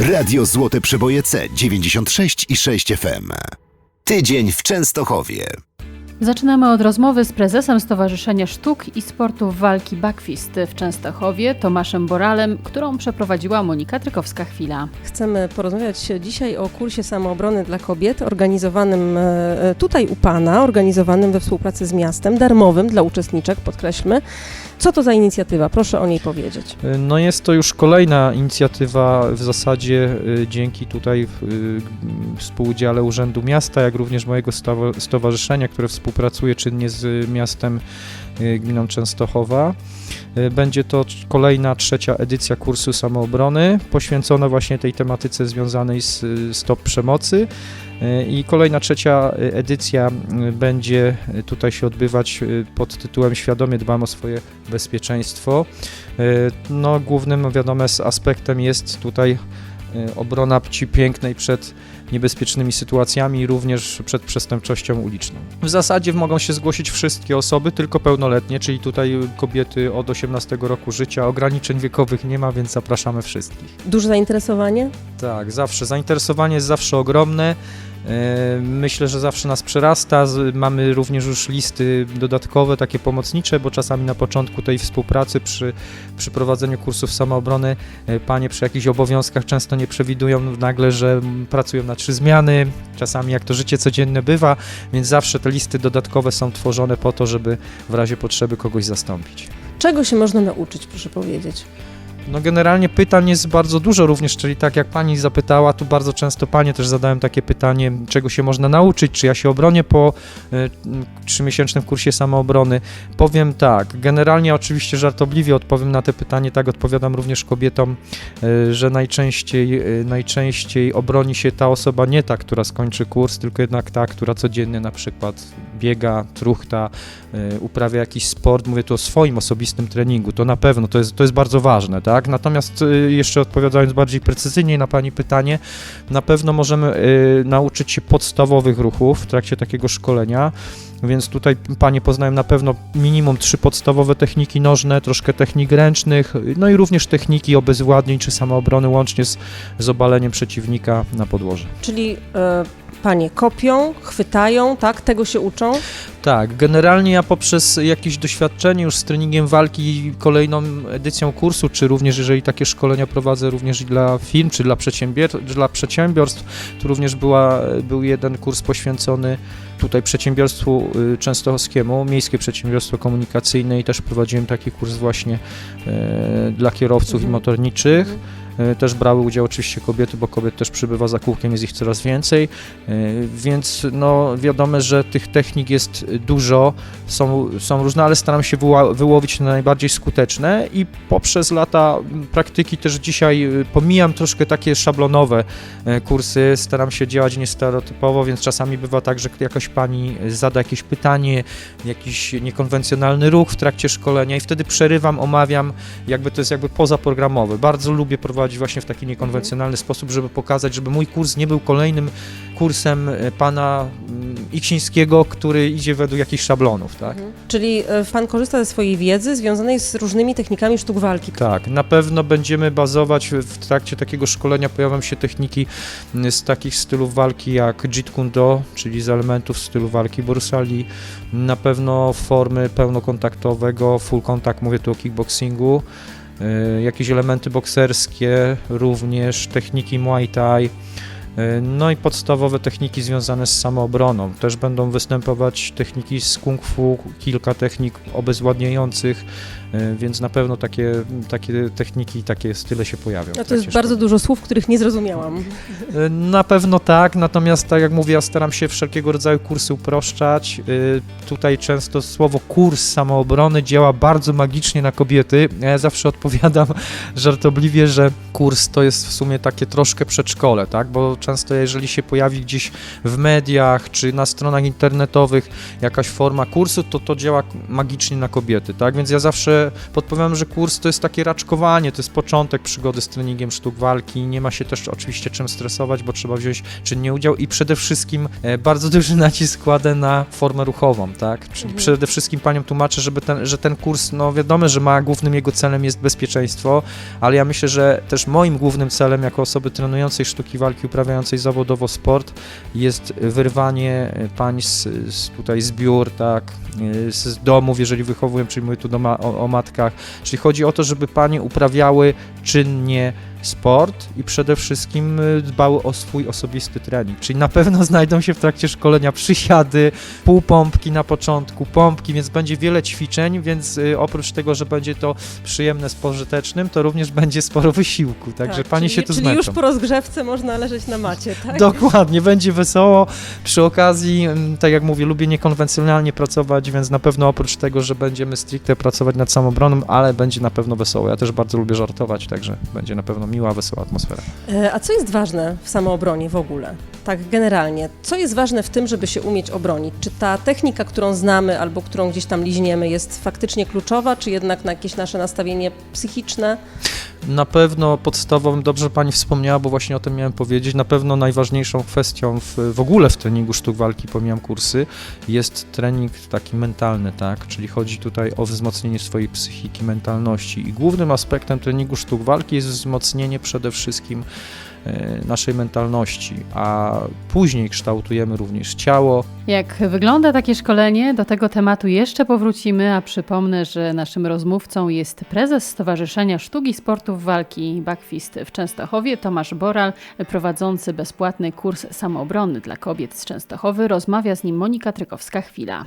Radio Złote Przeboje C 96 i 6 FM. Tydzień w Częstochowie. Zaczynamy od rozmowy z prezesem Stowarzyszenia Sztuk i Sportów Walki Backfist w Częstochowie, Tomaszem Boralem, którą przeprowadziła Monika Trykowska-Chwila. Chcemy porozmawiać dzisiaj o kursie samoobrony dla kobiet organizowanym e, tutaj u Pana, organizowanym we współpracy z miastem, darmowym dla uczestniczek, podkreślmy. Co to za inicjatywa? Proszę o niej powiedzieć. No jest to już kolejna inicjatywa w zasadzie y, dzięki tutaj y, współudziale Urzędu Miasta, jak również mojego stowa- stowarzyszenia, które współpracuje czynnie z miastem gminą Częstochowa. Y, Będzie to kolejna, trzecia edycja kursu samoobrony, poświęcona właśnie tej tematyce związanej z y, stop przemocy. Y, I kolejna trzecia y, edycja y, będzie y, tutaj się odbywać y, pod tytułem Świadomie dbam o swoje bezpieczeństwo. Y, No, głównym wiadomo aspektem jest tutaj y, obrona płci pięknej przed niebezpiecznymi sytuacjami, również przed przestępczością uliczną. W zasadzie mogą się zgłosić wszystkie osoby, tylko pełnoletnie, czyli tutaj kobiety od 18 roku życia. Ograniczeń wiekowych nie ma, więc zapraszamy wszystkich. Duże zainteresowanie? Tak, zawsze. Zainteresowanie jest zawsze ogromne. E, Myślę, że zawsze nas przerasta. Mamy również już listy dodatkowe, takie pomocnicze, bo czasami na początku tej współpracy przy, przy prowadzeniu kursów samoobrony e, panie przy jakichś obowiązkach często nie przewidują nagle, że pracują na trzy zmiany, czasami jak to życie codzienne bywa, więc zawsze te listy dodatkowe są tworzone po to, żeby w razie potrzeby kogoś zastąpić. Czego się można nauczyć, proszę powiedzieć? No generalnie pytań jest bardzo dużo również, czyli tak jak pani zapytała, tu bardzo często panie też zadałem takie pytanie, czego się można nauczyć, czy ja się obronię po y, trzymiesięcznym kursie samoobrony. Powiem tak, generalnie oczywiście żartobliwie odpowiem na te pytanie, tak odpowiadam również kobietom, y, że najczęściej, y, najczęściej obroni się ta osoba nie ta, która skończy kurs, tylko jednak ta, która codziennie na przykład biega, truchta, uprawia jakiś sport, mówię tu o swoim osobistym treningu, to na pewno, to jest, to jest bardzo ważne, tak? Natomiast y, jeszcze odpowiadając bardziej precyzyjnie na Pani pytanie, na pewno możemy y, nauczyć się podstawowych ruchów w trakcie takiego szkolenia, więc tutaj Panie poznają na pewno minimum trzy podstawowe techniki nożne, troszkę technik ręcznych, no i również techniki obezwładnień czy samoobrony łącznie z, z obaleniem przeciwnika na podłoże. Czyli e, Panie kopią, chwytają, tak? Tego się uczą? Tak, generalnie ja poprzez jakieś doświadczenie już z treningiem walki, kolejną edycją kursu, czy również jeżeli takie szkolenia prowadzę również dla firm, czy dla, przedsiębior- dla przedsiębiorstw, tu również była, był jeden kurs poświęcony tutaj przedsiębiorstwu y, częstochowskiemu, Miejskie Przedsiębiorstwo Komunikacyjne i też prowadziłem taki kurs właśnie e, dla kierowców i Mhm. motorniczych. E, Też brały udział oczywiście kobiety, bo kobiet też przybywa za kółkiem, jest ich coraz więcej, E, więc no wiadomo, że tych technik jest dużo, są, są różne, ale staram się wyłowić na najbardziej skuteczne i poprzez lata praktyki też dzisiaj y, pomijam troszkę takie szablonowe e, kursy, staram się działać niestereotypowo, więc czasami bywa tak, że jakaś pani zada jakieś pytanie, jakiś niekonwencjonalny ruch w trakcie szkolenia i wtedy przerywam, omawiam, jakby to jest jakby pozaprogramowe. Bardzo lubię prowadzić właśnie w taki niekonwencjonalny sposób, żeby pokazać, żeby mój kurs nie był kolejnym kursem e, pana mm, Iksińskiego, który idzie według jakichś szablonów, tak? Mhm. Czyli e, Pan korzysta ze swojej wiedzy związanej z różnymi technikami sztuk walki. Tak, na pewno będziemy bazować w- trakcie takiego szkolenia pojawią się techniki mm, z takich stylów walki jak Jeet Kune Do, czyli z elementów stylu walki Borsali, na pewno formy pełnokontaktowego, full contact, mówię tu o kickboxingu, jakieś elementy bokserskie, również techniki Muay Thai, no i podstawowe techniki związane z samoobroną. Też będą występować techniki z kung fu, kilka technik obezwładniających, y, więc na pewno takie, takie techniki, takie style się pojawią. No to jest bardzo dużo słów, których nie zrozumiałam. Y, Na pewno tak, natomiast tak jak mówię, ja staram się wszelkiego rodzaju kursy uproszczać. Tutaj często słowo kurs samoobrony działa bardzo magicznie na kobiety. Ja zawsze odpowiadam żartobliwie, że kurs to jest w sumie takie troszkę przedszkole, tak? Bo często jeżeli się pojawi gdzieś w mediach czy na stronach internetowych jakaś forma kursu, to to działa magicznie na kobiety, tak? Więc ja zawsze podpowiadam, że kurs to jest takie raczkowanie, to jest początek przygody z treningiem sztuk walki, nie ma się też oczywiście czym stresować, bo trzeba wziąć czynnie udział i przede wszystkim e, bardzo duży nacisk kładę na formę ruchową, tak? Czyli Mhm. przede wszystkim paniom tłumaczę, żeby ten, że ten kurs, no wiadomo, że ma głównym jego celem jest bezpieczeństwo, ale ja myślę, że też moim głównym celem jako osoby trenującej sztuki walki, uprawiającej zawodowo sport. Jest wyrwanie pań z, z tutaj z biur, tak, z domów, jeżeli wychowuję, czyli tu do ma, o, o matkach, czyli chodzi o to, żeby panie uprawiały czynnie sport i przede wszystkim y, dbały o swój osobisty trening. Czyli na pewno znajdą się w trakcie szkolenia przysiady, półpompki na początku, pompki, więc będzie wiele ćwiczeń, więc y, oprócz tego, że będzie to przyjemne z pożytecznym, to również będzie sporo wysiłku, także Tak, panie czyli, się tu Czyli zmęczą. już po rozgrzewce można leżeć na macie, tak? Dokładnie, będzie wesoło. Przy okazji, mm, tak jak mówię, lubię niekonwencjonalnie pracować, więc na pewno oprócz tego, że będziemy stricte pracować nad samobroną, ale będzie na pewno wesoło. Ja też bardzo lubię żartować, także będzie na pewno miła, wesoła atmosfera. E, A co jest ważne w samoobronie w ogóle? Tak generalnie. Co jest ważne w tym, żeby się umieć obronić? Czy ta technika, którą znamy albo którą gdzieś tam liźniemy jest faktycznie kluczowa, czy jednak na jakieś nasze nastawienie psychiczne? Na pewno podstawowym, dobrze Pani wspomniała, bo właśnie o tym miałem powiedzieć, na pewno najważniejszą kwestią w, w ogóle w treningu sztuk walki, pomijam kursy, jest trening taki mentalny, tak? Czyli chodzi tutaj o wzmocnienie swojej psychiki, mentalności i głównym aspektem treningu sztuk walki jest wzmocnienie przede wszystkim naszej mentalności, a później kształtujemy również ciało, Jak wygląda takie szkolenie? Do tego tematu jeszcze powrócimy, a przypomnę, że naszym rozmówcą jest prezes Stowarzyszenia Sztuki Sportów Walki Backfist w Częstochowie, Tomasz Boral, prowadzący bezpłatny kurs samoobrony dla kobiet z Częstochowy. Rozmawia z nim Monika Trykowska-Chwila.